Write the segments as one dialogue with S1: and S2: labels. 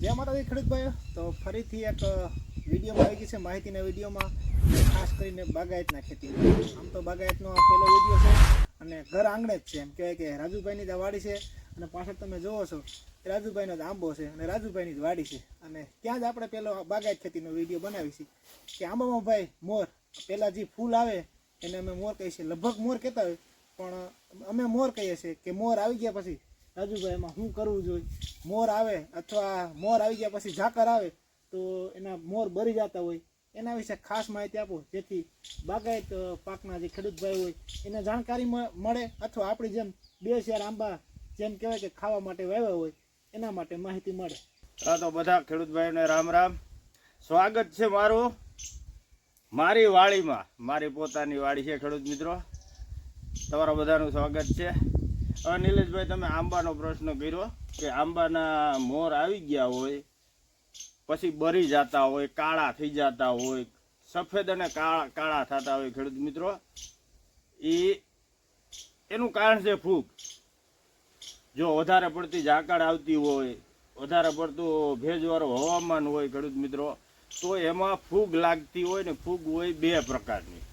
S1: જય માતાજી ખેડૂતભાઈઓ તો ફરીથી એક વિડીયોમાં આવી ગઈ છે માહિતીના વિડીયોમાં. ખાસ કરીને બાગાયતના ખેતી. આમ તો બાગાયતનો આ પહેલો વીડિયો છે અને ઘર આંગણે જ છે. એમ કહેવાય કે રાજુભાઈની જ વાડી છે. અને પાછળ તમે જોવો છો રાજુભાઈનો જ આંબો છે અને રાજુભાઈની જ વાડી છે. અને ત્યાં જ આપણે પહેલો બાગાયત ખેતીનો વીડિયો બનાવી છે. કે આંબામાં ભાઈ મોર, પહેલાં જે ફૂલ આવે એને અમે મોર કહીએ છીએ. લગભગ મોર કહેતા હોય, પણ અમે મોર કહીએ છીએ કે મોર આવી ગયા પછી રાજુભાઈ, એમાં શું કરવું જોઈએ? મોર આવે અથવા મોર આવી ગયા પછી ઝાકર આવે, તો એના મોર બરી જતા હોય. એના વિશે ખાસ માહિતી આપો, જેથી બાગાયત પાકના જે ખેડૂતભાઈ હોય, એને જાણકારી મળે અથવા આપણી જેમ બે શેર આંબા જેમ કહેવાય કે ખાવા માટે વાવ્યા હોય, એના માટે માહિતી મળે.
S2: હા તો બધા ખેડૂત ભાઈઓને રામ રામ. સ્વાગત છે મારું મારી વાડીમાં. મારી પોતાની વાડી છે ખેડૂત મિત્રો. તમારા બધાનું સ્વાગત છે. નિલેશભાઈ, તમે આંબાનો પ્રશ્ન કર્યો કે આંબાના મોર આવી ગયા હોય, પછી બરી જતા હોય, કાળા થઈ જતા હોય, સફેદ અને કાળા કાળા થતા હોય ખેડૂત મિત્રો, એ એનું કારણ છે ફૂગ. જો વધારે પડતી ઝાકળ આવતી હોય, વધારે પડતું ભેજવાળું હવામાન હોય ખેડૂત મિત્રો, તો એમાં ફૂગ લાગતી હોય ને ફૂગ હોય બે પ્રકારની.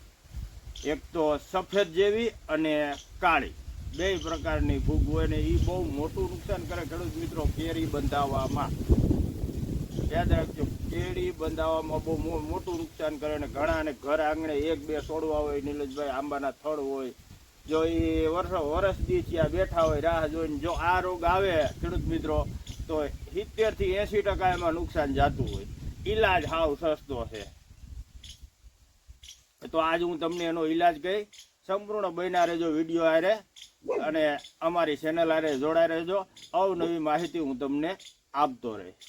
S2: એક તો સફેદ જેવી અને કાળી. બે પ્રકારની ફૂગ હોય ને એ બહુ મોટું નુકસાન કરે. ખેડૂત મિત્રો, કેરી બંધાવવામાં યાદ રાખજો, કેરી બંધાવવામાં બહુ મોટું નુકસાન કરે ને ઘણા ને ઘર આંગણે એક, બે છોડવા હોય, નીલજભાઈ આંબાના થડ હોય. જો એ વર્ષો, વર્ષ દી ત્યાં બેઠા હોય, રાહ જોઈને જો આ રોગ આવે, ખેડૂત મિત્રો, તો સિત્તેરથી એસી ટકા એમાં નુકસાન જતું હોય. ઈલાજ હાવ સસ્તો છે. તો આજ હું તમને એનો ઈલાજ કહી સંપૂર્ણ બન્યા રહેજો વીડિયો આરે અને અમારી ચેનલ આરે જોડાઈ રહેજો. અવનવી માહિતી હું તમને આપતો રહીશ.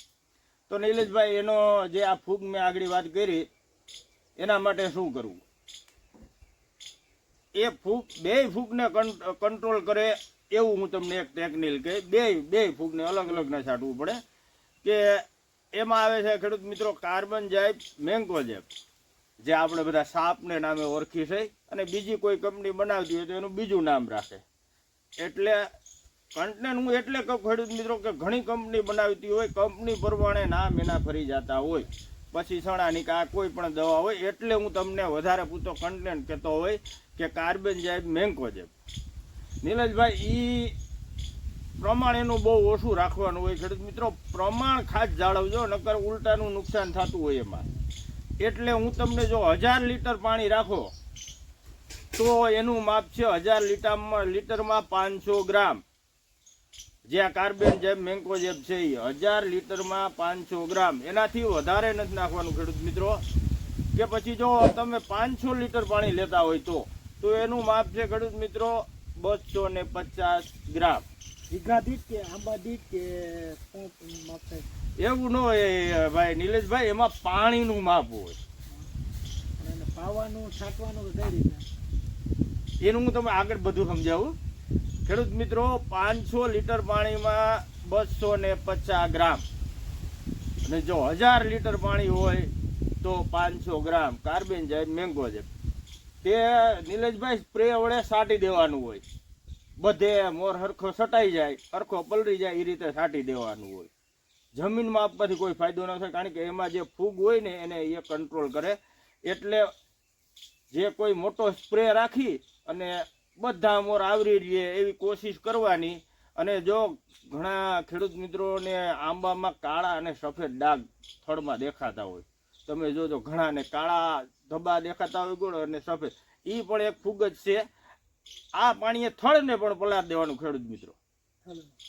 S2: તો નિલેશભાઈ, એનો જે આ ફૂગ મેં આગળ વાત કરી, એના માટે શું કરવું? એ ફૂગ બે ફૂગને કંટ્રોલ કરે એવું હું તમને એક ટેકનિક કહી બે બે ફૂગને અલગ અલગ ને છાંટવું પડે. કે એમાં આવે છે, ખેડૂત મિત્રો, કાર્બન જાઇપ મેન્કોજેપ જે આપણે બધા સાપને નામે ઓળખી છે. અને બીજી કોઈ કંપની બનાવતી હોય તો એનું બીજું નામ રાખે. એટલે કન્ટેન્ટ હું એટલે ખેડૂત મિત્રો કે ઘણી કંપની બનાવતી હોય કંપની પ્રમાણે નામ એના ફરી જતા હોય. પછી સણાની કે આ કોઈ પણ દવા હોય, એટલે હું તમને વધારે પૂરતો કન્ટેન્ટ કહેતો હોય કે કાર્બન જાઇબ મેન્કોજેબ નીલજભાઈ એ પ્રમાણ એનું બહુ ઓછું રાખવાનું હોય ખેડૂત મિત્રો. પ્રમાણ ખાસ જાળવજો, નકર ઉલટાનું નુકસાન થતું હોય એમાં. એટલે હું તમને જો હજાર લીટર પાણી રાખો તો એનું માપ છે હજાર લીટરમાં લીટરમાં પાંચસો ગ્રામ. જે આ કાર્બન જેમ મેન્કો જેમ છે એ હજાર લીટરમાં પાંચસો ગ્રામ. એનાથી વધારે નથી નાખવાનું ખેડૂત મિત્રો. કે પછી જો તમે પાંચસો લીટર પાણી લેતા હોય તો તો એનું માપ છે ખેડૂત મિત્રો બસો ને પચાસ ગ્રામ.
S1: વીઘા દીઠ કે આંબા દીઠ કે
S2: એવું ન હોય ભાઈ નિલેશભાઈ એમાં પાણીનું માપ હોય.
S1: અને પાવાનું છાંટવાનું કઈ રીતના
S2: એનું હું તમે આગળ બધું સમજાવું. ખેડૂત મિત્રો, પાંચસો લીટર પાણીમાં બસો ને પચાસ ગ્રામ. અને જો હજાર લીટર પાણી હોય તો પાંચસો ગ્રામ કાર્બન જાય મેંગો છે, તે નિલેશભાઈ સ્પ્રે વડે સાટી દેવાનું હોય. બધે મોર હરખો સટાઈ જાય, હરખો પલળી જાય, એ રીતે સાટી દેવાનું હોય. જમીનમાં આપવાથી કોઈ ફાયદો ન થાય, કારણ કે એમાં જે ફૂગ હોય ને એને એ કંટ્રોલ કરે. એટલે જે કોઈ મોટો સ્પ્રે રાખી અને બધા મોર આવરી રહીએ એવી કોશિશ કરવાની. અને જો ઘણા ખેડૂત મિત્રોને આંબામાં કાળા અને સફેદ ડાઘ થડમાં દેખાતા હોય, તમે જોજો ઘણાને કાળા ધબ્બા દેખાતા હોય ગોળ અને સફેદ. એ પણ એક ફૂગ જ છે. આ પાણીએ થડને પણ પલાર દેવાનું ખેડૂત મિત્રો.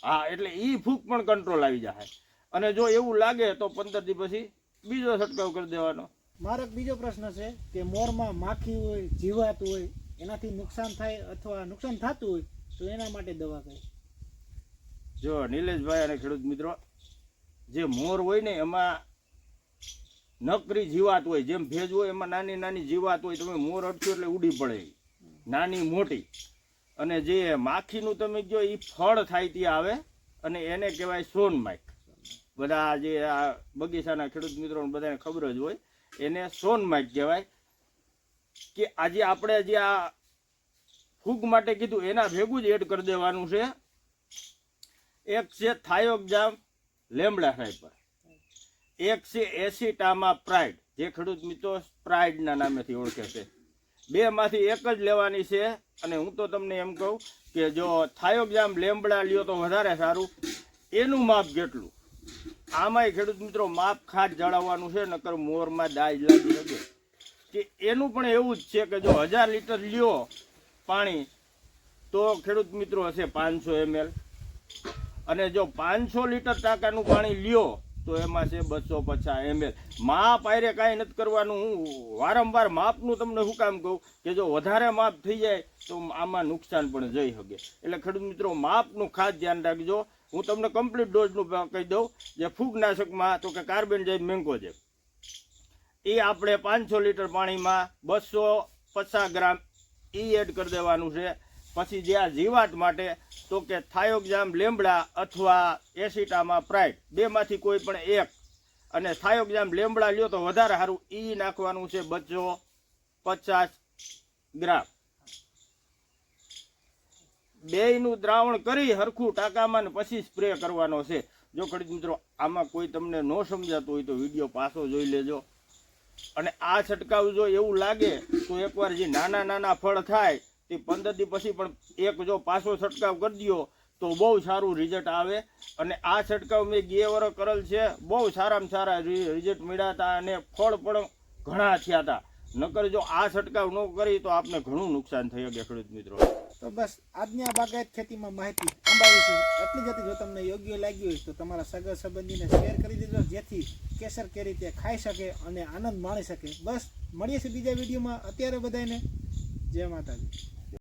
S2: હા, એટલે એ ફૂગ પણ કંટ્રોલ આવી જાય અને જો એવું લાગે તો પંદર દિવસ પછી બીજો છંટકાવ કરી દેવાનો.
S1: મારો બીજો પ્રશ્ન છે કે મોરમાં માખી હોય, જીવાત હોય એનાથી નુકસાન થાય અથવા નુકસાન થતું હોય, તો એના માટે દવા કઈ
S2: જો નિલેશભાઈ અને ખેડૂત મિત્રો, જે મોર હોય ને, એમાં નકરી જીવાત હોય, જેમ ભેજ હોય, એમાં નાની નાની જીવાત હોય, તમે મોર અડશો એટલે ઉડી પડે. નાની મોટી. અને જે માખીનું તમે જો એ ફળ થાય ત્યાં આવે, અને એને કહેવાય સોન માઇક બધા જે આ બગીચાના ખેડૂત મિત્રોને બધાને ખબર જ હોય, એને સોન માઇક કહેવાય. કે આજે આપણે જે આ ફૂગ માટે કીધું, એના ભેગું જ એડ કરી દેવાનું છે. એક છે થાયોગજામ લેમડા સાઈપર એક છે એસી ટામા પ્રાઇડ, જે ખેડૂત મિત્રો પ્રાઇડના નામેથી ઓળખે છે. બેમાંથી એક જ લેવાની છે, અને હું તો તમને એમ કહું કે જો થાયોગ્રામ લેમડા લ્યો તો વધારે સારું. એનું માપ કેટલું આમાંય ખેડૂત મિત્રો માપ ખાસ જાળવવાનું છે, નકર મોરમાં દાજ લાગી શકે. કે એનું પણ એવું જ છે કે જો હજાર લીટર લ્યો પાણી, તો ખેડૂત મિત્રો હશે પાંચસો એમએલ અને જો પાંચસો લીટર ટાંકાનું પાણી લ્યો, તો એમાં છે બસો પચાસ એમએલ માપ આયરે કાંઈ નથી કરવાનું. હું વારંવાર માપનું તમને શું કામ કહું? કે જો વધારે માપ થઈ જાય, તો આમાં નુકસાન પણ જઈ શકે. એટલે ખેડૂત મિત્રો, માપનું ખાસ ધ્યાન રાખજો. હું તમને કમ્પ્લીટ ડોઝનું કહી દઉં. જે ફૂગનાશકમાં, તો કે કાર્બન જે મેંગો છે. એ આપણે પાંચસો લીટર પાણીમાં બસો પચાસ ગ્રામ એ એડ કરી દેવાનું છે. પછી જે આ જીવાત માટે, તો કે થાયોગ્રામ લેમડા અથવા એસિટામાં પ્રાઇટ, બેમાંથી કોઈ પણ એક. અને થાયોગ્રામ લેમડા લ્યો તો વધારે સારું એ નાખવાનું છે બસો પચાસ ગ્રામ. બેયનું દ્રાવણ કરી હરખું ટાંકામાં પછી સ્પ્રે કરવાનો છે. જો ખરીદ મિત્રો, આમાં કોઈ તમને ન સમજાતું હોય તો વીડિયો પાછો જોઈ લેજો. અને આ છંટકાવ જો એવું લાગે, તો એકવાર જે નાના નાના ફળ થાય, તે પંદર દી પછી પણ એક જો પાછો છંટકાવ કરી દો તો બહુ સારું રિઝલ્ટ આવે. અને આ છંટકાવ મેં ગે વરસ કરેલ છે, બહુ સારામાં સારા રિઝલ્ટ મળ્યા હતા અને ફળ પણ ઘણા થયા હતા. નકર જો આ છંટકાવ ન કરી, તો આપને ઘણું નુકસાન થઈ શકે ખેડૂત મિત્રો.
S1: તો બસ આજની આ બાગાયત ખેતીમાં માહિતી આંબા છે. એટલી જ હતી, જો તમને યોગ્ય લાગ્યું હોય તો તમારા સગા સંબંધીને શેર કરી દેજો, જેથી કેસર કેરી તે ખાઈ શકે અને આનંદ માણી શકે. બસ, મળીએ છીએ બીજા વિડીયોમાં. અત્યારે બધાને જય માતાજી.